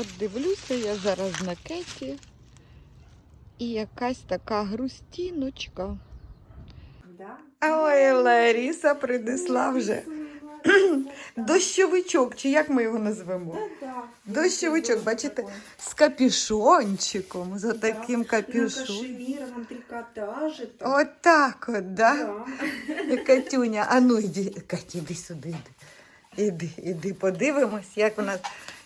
От дивлюся я зараз на кеті. І якась така грустіночка. Да? Ой, Ларіса принесла вже дощовичок, чи як ми його назвемо? Дощовичок, бачите, з капюшончиком, за таким На капюшон. кашемировом трикотаже. там. Отак от, да? Да. Катюня, а ну йди, Катя, іди сюди. Іди, іди, іди подивимось, як в нас,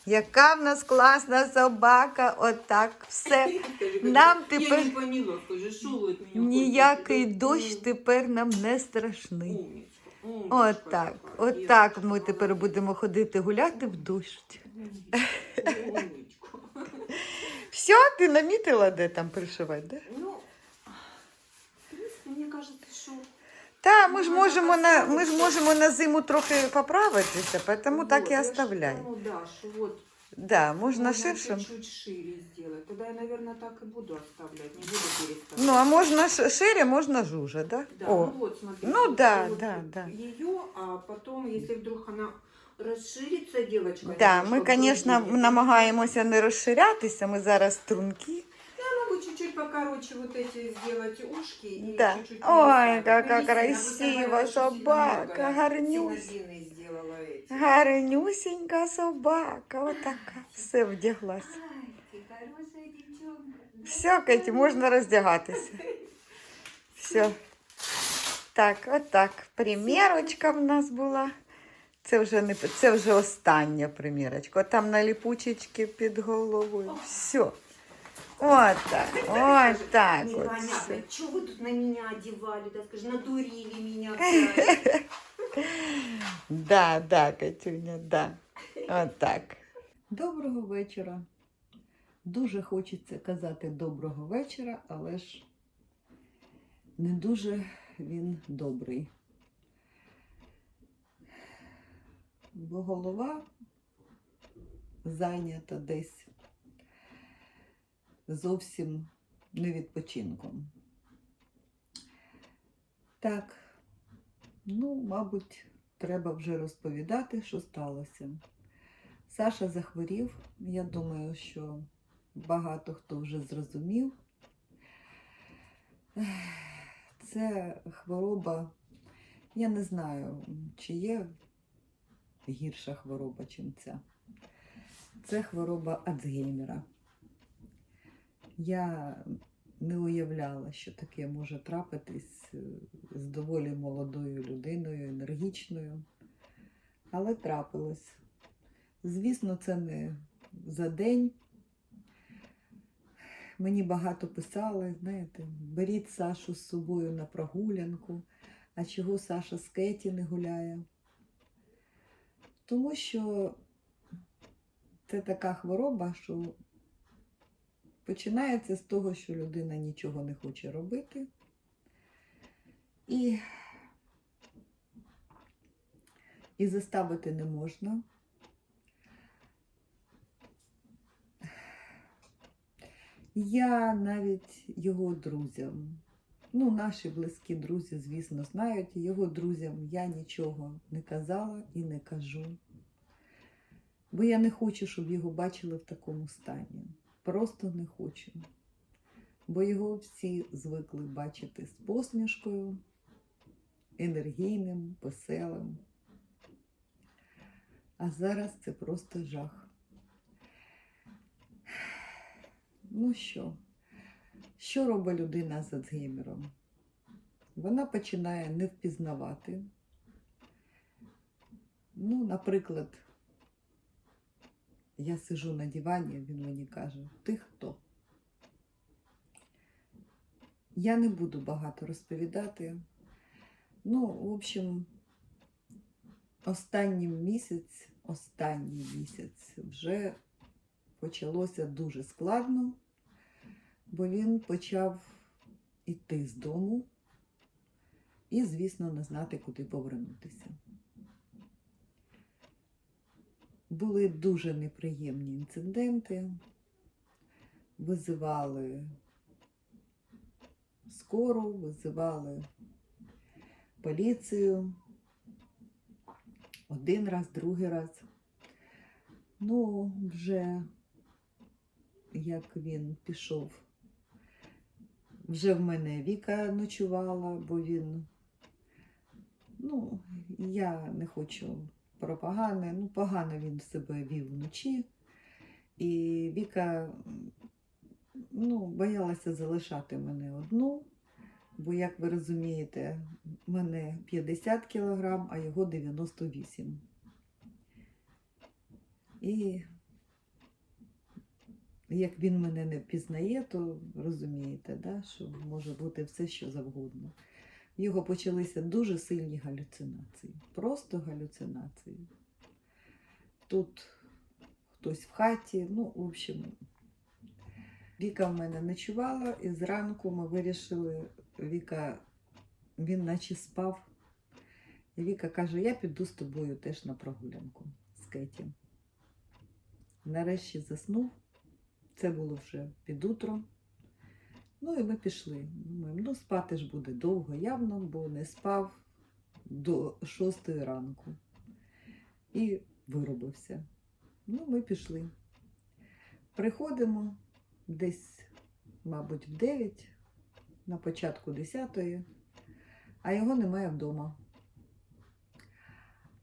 яка в нас класна собака. Отак все. Нам Я не поняла, скажи, що ви від мене ніякий дощ тепер нам не страшний. Отак, отак ми тепер будемо ходити гуляти в дощ. Все, ти намітила, де там пришивати, да? Ну, кажется, что Та, ми ж Ну, можемо на ми ж можемо на зиму трохи поправитися, тому так і я ж оставляю. думаю, да, что вот Да, можна можно ширшим. чуть шире сделать. Тогда я, наверное, так и буду оставлять, не буду переставлять. Ну, а можна шире, можна жуже, да? Да, О, ну вот, смотрите. Ну да, вот да, да. Ее, а потом, если вдруг она расширится, девочка. да, ми, звісно, намагаємося не розширятися, ми зараз струнки. Я могу чуть-чуть покороче вот эти сделать ушки. И Да. чуть-чуть Ой, переставить. какая Ну, не сильно, красивая просто я очень собака, сильно много гарнюсь. сильно сделала эти. Гарнюсінька собака, отака. Все вдяглась. Ай, ты хорошая девчонка. Все, Кеті, можна роздягатися. Все. Так, отак. Примірочка в нас була. Це вже не це вже остання примірочка. От Там на ліпучечки під головою. Все. От так. От так. От Непонятно, что вы тут на меня одевали, да, скажи, надурили меня. Да, да, Катюня, да. От так. Доброго вечора. Дуже хочеться казати доброго вечора, але ж не дуже він добрий. Бо голова зайнята десь зовсім не відпочинком. Так, ну, мабуть, треба вже розповідати, що сталося. Саша захворів. Я думаю, що багато хто вже зрозумів. Це хвороба, я не знаю, чи є гірша хвороба, чим ця. Це хвороба Альцгеймера. Я не уявляла, що таке може трапитись е, з доволі молодою людиною, енергічною. Але трапилось. Звісно, це не за день. Мені багато писали, знаєте, беріть Сашу з собою на прогулянку. А чого Саша з Кеті не гуляє? Тому що це така хвороба, що починається з того, що людина нічого не хоче робити. І, і заставити не можна. Я навіть його друзям, ну, наші близькі друзі, звісно, знають, його друзям я нічого не казала і не кажу. Бо я не хочу, щоб його бачили в такому стані. Просто не хочу. Бо його всі звикли бачити з посмішкою, енергійним, веселим. А зараз це просто жах. Ну що, що робить людина з Альцгеймером? Вона починає не впізнавати. Ну, наприклад, я сижу на дивані, він мені каже, ти хто? Я не буду багато розповідати. Ну, в общем, останній місяць, останній місяць вже почалося дуже складно, бо він почав іти з дому і, звісно, не знати, куди повернутися. Були дуже неприємні інциденти, визивали скору, визивали поліцію один раз, другий раз. Ну, вже як він пішов. Вже в мене Віка ночувала, бо він, ну, я не хочу про ну, погано він себе вів вночі. І Віка ну, боялася залишати мене одну, бо, як ви розумієте, мене 50 кілограм, а його 98. І як він мене не впізнає, то розумієте, да, що може бути все, що завгодно. В його почалися дуже сильні галюцинації. Просто галюцинації. Тут хтось в хаті, ну, в общем, Віка в мене ночувала, і зранку ми вирішили, Віка, він наче спав. І Віка каже, я піду з тобою теж на прогулянку з Кеті. Нарешті заснув. Це було вже під утро. Ну і ми пішли. Думаємо, ну спати ж буде довго явно, бо не спав до шостої ранку. І виробився. Ну, ми пішли. Приходимо десь, мабуть, в 9, на початку 10, а його немає вдома.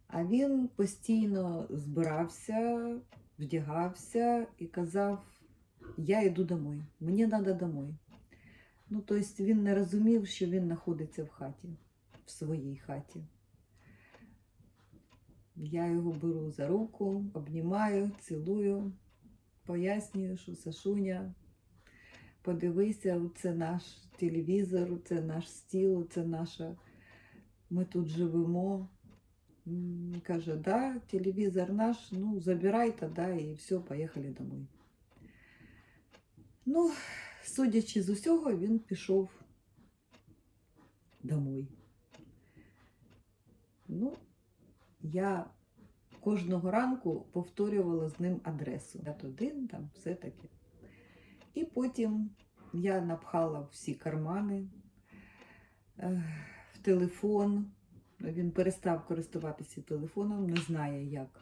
А він постійно збирався, вдягався і казав: Я йду домой, мені треба домой. Ну, тобто він не розумів, що він знаходиться в хаті, в своїй хаті. Я його беру за руку, обнімаю, цілую, пояснюю, що Сашуня, подивися, це наш телевізор, це наш стіл, це наша. Ми тут живемо. Каже, да, телевізор наш, ну, забирай тогда і все, поїхали домой. Ну, судячи з усього, він пішов домой. Ну, я кожного ранку повторювала з ним адресу. Я один, там все таке. І потім я напхала всі кармани е, в телефон. Він перестав користуватися телефоном, не знає як.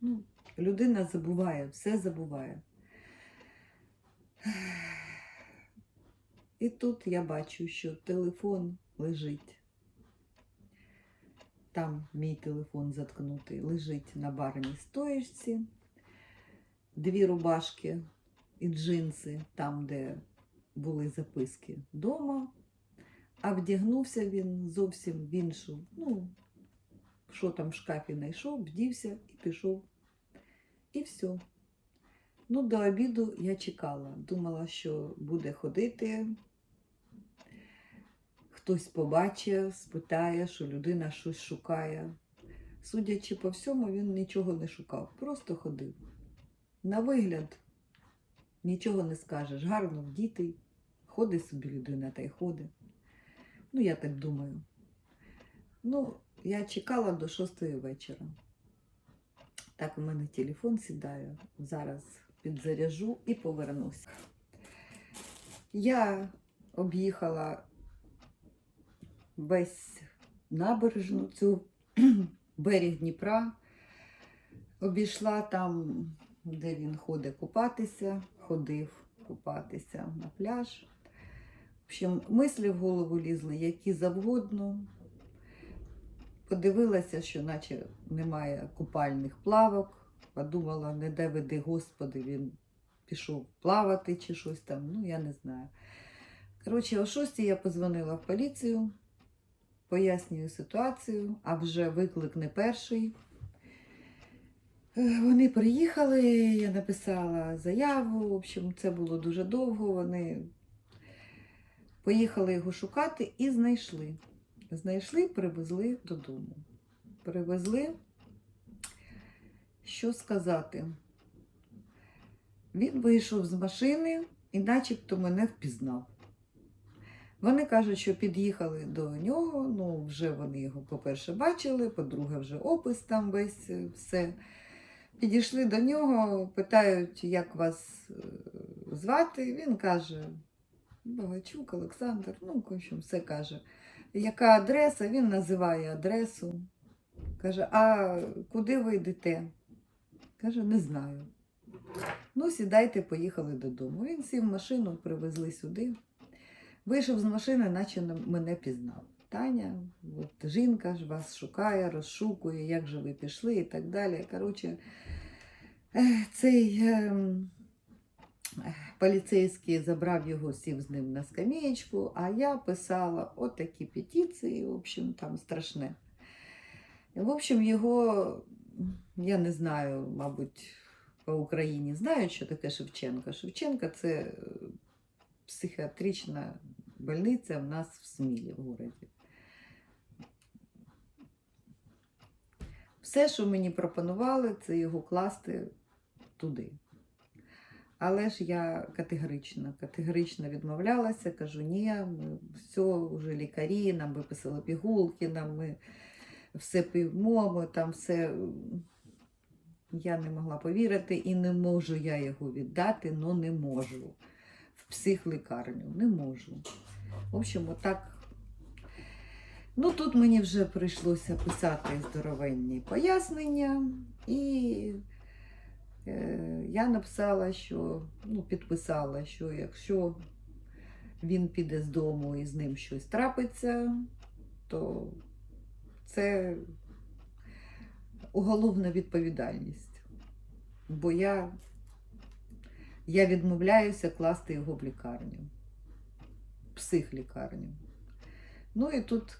Ну, людина забуває, все забуває. І тут я бачу, що телефон лежить. Там мій телефон заткнутий, лежить на барній стоїчці. Дві рубашки і джинси, там, де були записки вдома. А вдягнувся він зовсім в іншу. Ну, що там в шкафі знайшов, вдівся і пішов. І все. Ну, до обіду я чекала. Думала, що буде ходити. Хтось побачить, спитає, що людина щось шукає. Судячи по всьому, він нічого не шукав, просто ходив. На вигляд нічого не скажеш. Гарно вдітий, ходить собі людина та й ходить. Ну, я так думаю. Ну, я чекала до шостої вечора. Так, у мене телефон сідає. Зараз підзаряжу і повернусь. Я об'їхала весь набережну, цю берег Дніпра. Обійшла там, де він ходить купатися, ходив купатися на пляж. В общем, мислі в голову лізли, які завгодно. Подивилася, що наче немає купальних плавок. Подумала, не де веди, Господи, він пішов плавати чи щось там, ну я не знаю. Коротше, о 6 я позвонила в поліцію, пояснюю ситуацію, а вже виклик не перший. Е, Вони приїхали, я написала заяву. В общем, це було дуже довго. Вони поїхали його шукати і знайшли. Знайшли, привезли додому. Привезли, що сказати. Він вийшов з машини і начебто мене впізнав. Вони кажуть, що під'їхали до нього, ну, вже вони його, по-перше, бачили, по-друге, вже опис там весь е, все. Підійшли до нього, питають, як вас е, звати. Він каже, Богачук, Олександр, ну, в общем, все каже. Яка адреса? Він називає адресу. Каже, а куди ви йдете? Каже, не знаю. Ну, сідайте, поїхали додому. Він сів в машину, привезли сюди. Вийшов з машини, наче мене пізнав. Таня, от жінка ж вас шукає, розшукує, як же ви пішли і так далі. Коротше, цей ем, поліцейський забрав його, сів з ним на скамеєчку, а я писала от петиції, в общем, там страшне. В общем, його, я не знаю, мабуть, по Україні знають, що таке Шевченка. Шевченка це е, психіатрична больниця в нас в Смілі в городі. Все, що мені пропонували, це його класти туди. Але ж я категорично, категорично відмовлялася, кажу, ні, ми все, вже лікарі, нам виписали пігулки, нам ми все ми там все. Я не могла повірити і не можу я його віддати, ну не можу. Психлікарню, не можу. В общем, отак. Ну, тут мені вже прийшлося писати здоровенні пояснення, і е, я написала, що ну, підписала, що якщо він піде з дому і з ним щось трапиться, то це уголовна відповідальність. Бо я, я відмовляюся класти його в лікарню, психлікарню. Ну і тут,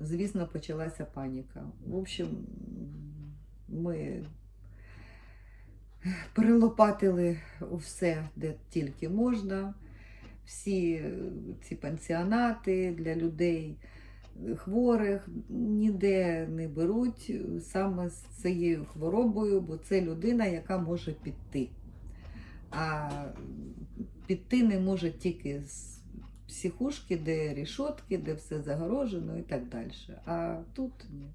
звісно, почалася паніка. В общем, ми перелопатили все, де тільки можна. Всі ці пансіонати для людей хворих ніде не беруть саме з цією хворобою, бо це людина, яка може піти. А піти не може тільки з психушки, де рішотки, де все загорожено і так далі. А тут ні.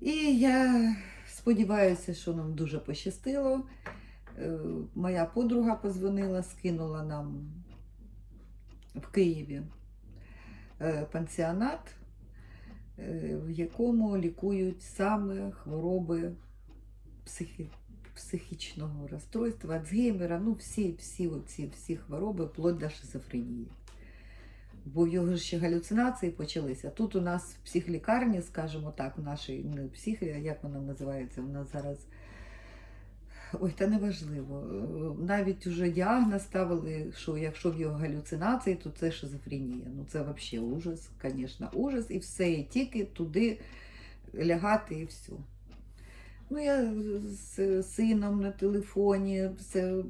І я сподіваюся, що нам дуже пощастило. Е, Моя подруга позвонила, скинула нам в Києві е, пансіонат, е, в якому лікують саме хвороби психі... психічного розстройства, Альцгеймера, ну всі, всі, оці, всі хвороби, вплоть до шизофренії. Бо його ще галюцинації почалися. Тут у нас в психлікарні, скажімо так, в нашій не психі, як вона називається, у нас зараз. Ой, та неважливо. Навіть уже діагноз ставили, що якщо в його галюцинації, то це шизофренія. Ну це взагалі ужас, звісно, ужас, і все, і тільки туди лягати і все. Ну, я з сином на телефоні, все,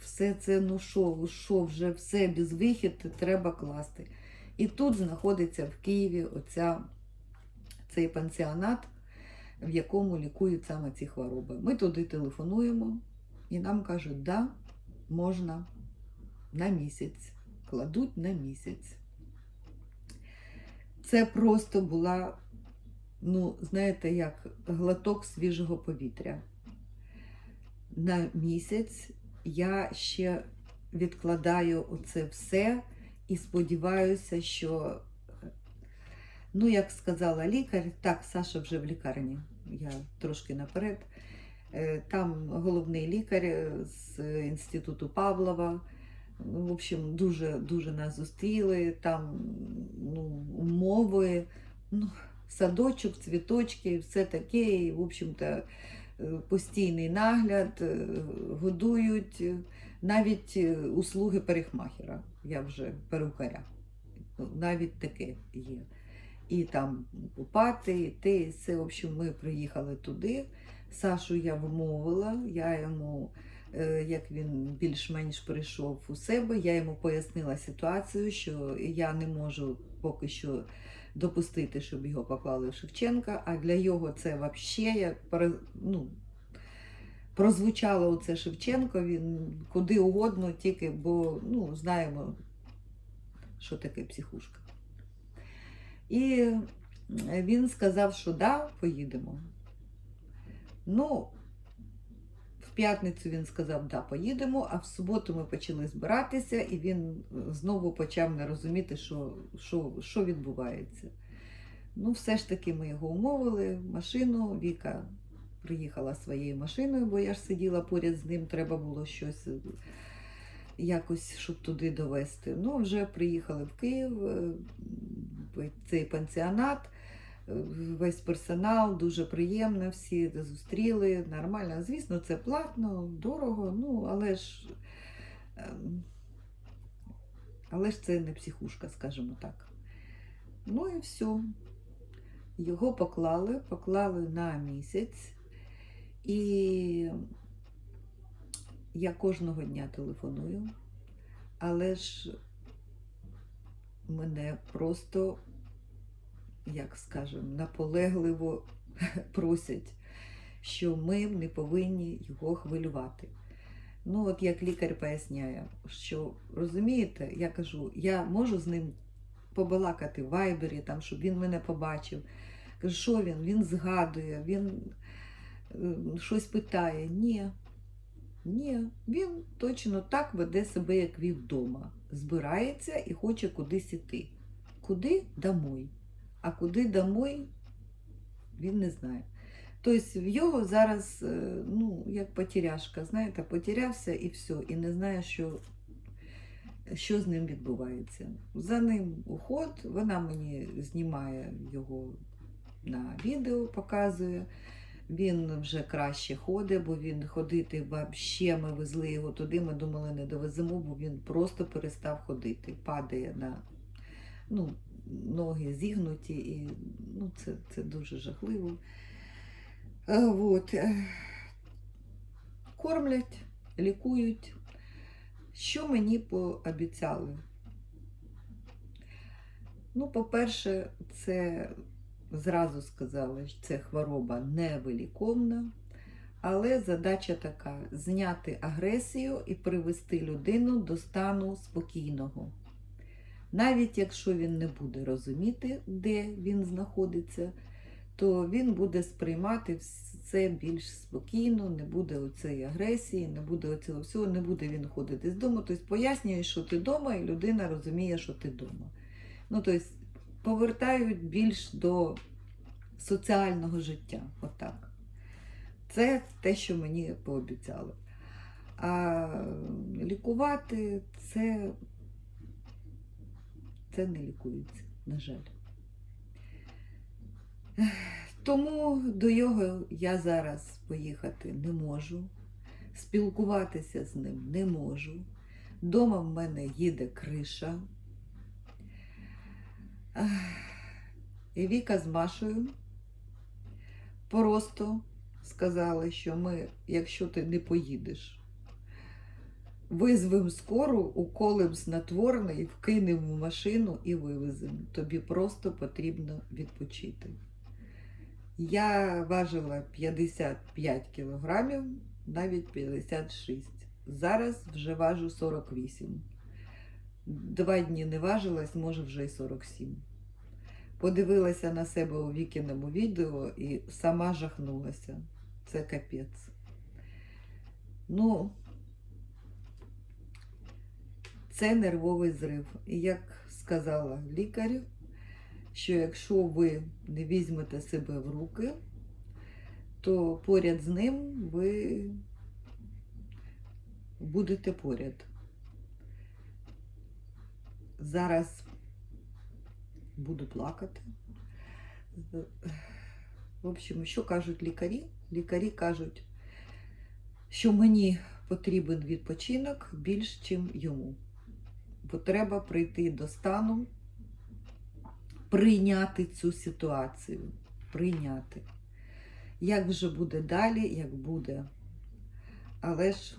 все це, ну що, що вже все без вихід, треба класти. І тут знаходиться в Києві оця, цей пансіонат, в якому лікують саме ці хвороби. Ми туди телефонуємо і нам кажуть, да, можна на місяць, кладуть на місяць. Це просто була, ну, знаєте, як глоток свіжого повітря. На місяць я ще відкладаю оце все і сподіваюся, що Ну, як сказала лікар, так, Саша вже в лікарні, я трошки наперед. Е, Там головний лікар е, з інституту Павлова. Ну, В общем, дуже, дуже нас зустріли. Там ну, умови, ну, садочок, цвіточки, все таке. І, в общем-то, е, постійний нагляд, е, годують, е, навіть услуги парикмахера. Я вже перукаря. Ну, Навіть таке є і там купати, і те, і все. В общем, ми приїхали туди. Сашу я вмовила, я йому, як він більш-менш прийшов у себе, я йому пояснила ситуацію, що я не можу поки що допустити, щоб його поклали в Шевченка, а для його це взагалі ну, прозвучало оце Шевченко, він куди угодно, тільки, бо ну, знаємо, що таке психушка. І він сказав, що да, поїдемо. Ну, п'ятницю він сказав, да, поїдемо, а в суботу ми почали збиратися, і він знову почав не розуміти, що, що, що відбувається. Ну, все ж таки ми його умовили, машину, Віка приїхала своєю машиною, бо я ж сиділа поряд з ним, треба було щось е, якось, щоб туди довести. Ну, вже приїхали в Київ, е, цей пансіонат, е, весь персонал, дуже приємно, всі зустріли, нормально. Звісно, це платно, дорого, ну, але ж. ем, Але ж це не психушка, скажімо так. Ну і все. Його поклали, поклали на місяць. І я кожного дня телефоную, але ж мене просто, як скажемо, наполегливо просять, що ми не повинні його хвилювати. Ну, от як лікар поясняє, що розумієте, я кажу, я можу з ним побалакати в вайбері, там, щоб він мене побачив. Кажу, що він? Він згадує, він е, щось питає. Ні. Ні, він точно так веде себе, як вів вдома. Збирається і хоче кудись іти. Куди? Домой. А куди домой, він не знає. Тобто в його зараз, е, ну, як потеряшка, знаєте, потерявся і все, і не знає, що, що з ним відбувається. За ним уход, вона мені знімає його на відео, показує. Він вже краще ходить, бо він ходити взагалі ми везли його туди. Ми думали, не довеземо, бо він просто перестав ходити, падає на ну, ноги зігнуті, і ну, це, це дуже жахливо. Е, Вот. е, Кормлять, лікують. Що мені пообіцяли? Ну, по-перше, це зразу сказали, що це хвороба невиліковна, але задача така: зняти агресію і привести людину до стану спокійного. Навіть якщо він не буде розуміти, де він знаходиться, то він буде сприймати все більш спокійно, не буде оцеї агресії, не буде оцього всього, не буде він ходити з дому. Тобто пояснює, що ти вдома, і людина розуміє, що ти вдома. Ну, тобто, повертають більш до соціального життя. Отак. Це те, що мені пообіцяли. А лікувати це, це не лікується, на жаль. Тому до його я зараз поїхати не можу, спілкуватися з ним не можу. Дома в мене їде криша. І Віка з Машею просто сказали, що ми, якщо ти не поїдеш, визвемо скору, уколем снотворний, вкинемо в машину і вивеземо. Тобі просто потрібно відпочити. Я важила 55 кілограмів, навіть 56. Зараз вже важу 48. Два дні не важилась, може вже й 47. Подивилася на себе у вікіному відео і сама жахнулася. Це капець. Ну, це нервовий зрив. І як сказала лікар, що якщо ви не візьмете себе в руки, то поряд з ним ви будете поряд. Зараз буду плакати. В общем, що кажуть лікарі? Лікарі кажуть, що мені потрібен відпочинок більш, ніж йому. Бо треба прийти до стану, прийняти цю ситуацію. Прийняти. Як вже буде далі, як буде. Але ж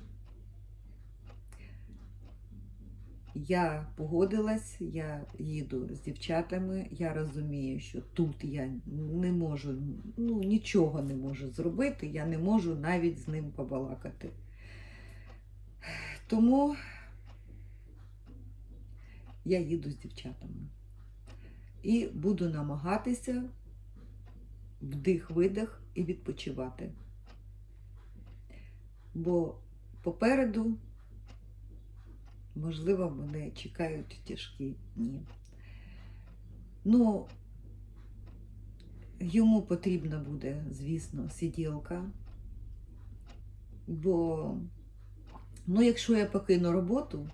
я погодилась, я їду з дівчатами, я розумію, що тут я не можу, ну нічого не можу зробити, я не можу навіть з ним побалакати. Тому я їду з дівчатами і буду намагатися вдих-видих і відпочивати. Бо попереду можливо, мене чекають тяжкі дні. Ну, Йому потрібна буде, звісно, сиділка. Бо, ну, якщо я покину роботу,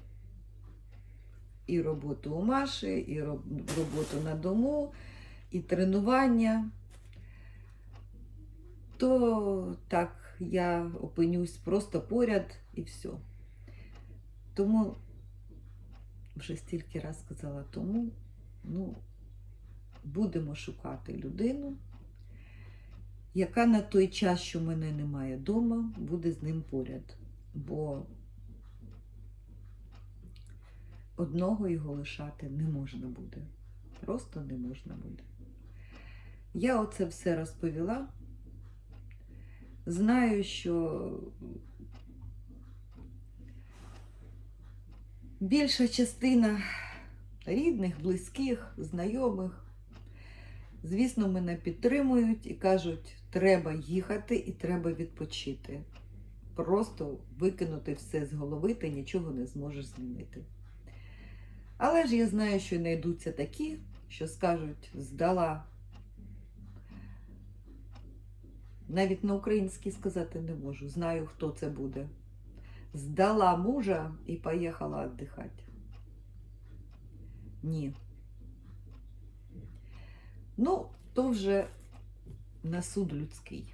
і роботу у Маші, і роботу на дому, і тренування, то так я опинюсь просто поряд і все. Тому вже стільки раз сказала тому, ну, будемо шукати людину, яка на той час, що мене немає вдома, буде з ним поряд. Бо одного його лишати не можна буде. Просто не можна буде. Я оце все розповіла. Знаю, що більша частина рідних, близьких, знайомих, звісно, мене підтримують і кажуть, треба їхати і треба відпочити. Просто викинути все з голови, ти нічого не зможеш змінити. Але ж я знаю, що знайдуться такі, що скажуть, здала. Навіть на українській сказати не можу. Знаю, хто це буде. Здала мужа і поїхала віддихати. Ні. Ну, то вже на суд людський.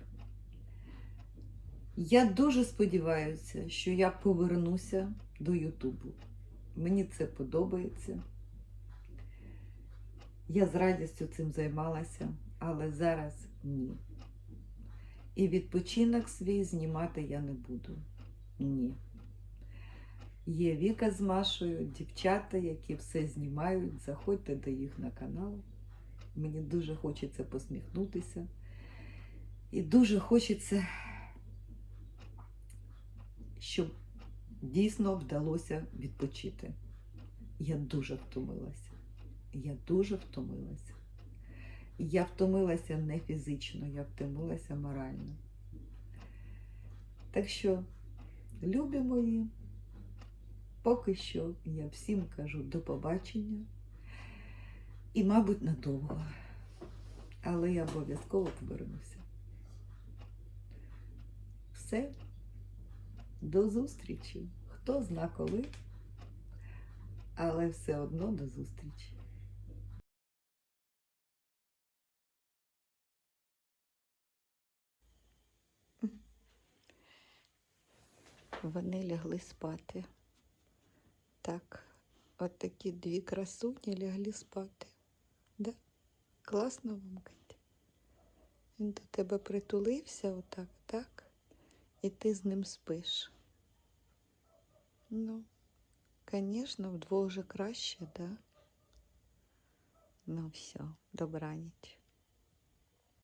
Я дуже сподіваюся, що я повернуся до Ютубу. Мені це подобається. Я з радістю цим займалася, але зараз ні. І відпочинок свій знімати я не буду. Ні. Є Віка з Машою, дівчата, які все знімають. Заходьте до їх на канал. Мені дуже хочеться посміхнутися. І дуже хочеться, щоб дійсно вдалося відпочити. Я дуже втомилася. Я дуже втомилася. Я втомилася не фізично, я втомилася морально. Так що, любі мої, поки що я всім кажу до побачення і, мабуть, надовго. Але я обов'язково повернуся. Все, до зустрічі. Хто зна коли, але все одно до зустрічі. Вони лягли спати. Так, от такі дві красуні лягли спати. Да? Класно вам, Катя? Він до тебе притулився отак, так? І ти з ним спиш. Ну, звісно, вдвох же краще, да? Ну все, добраніч.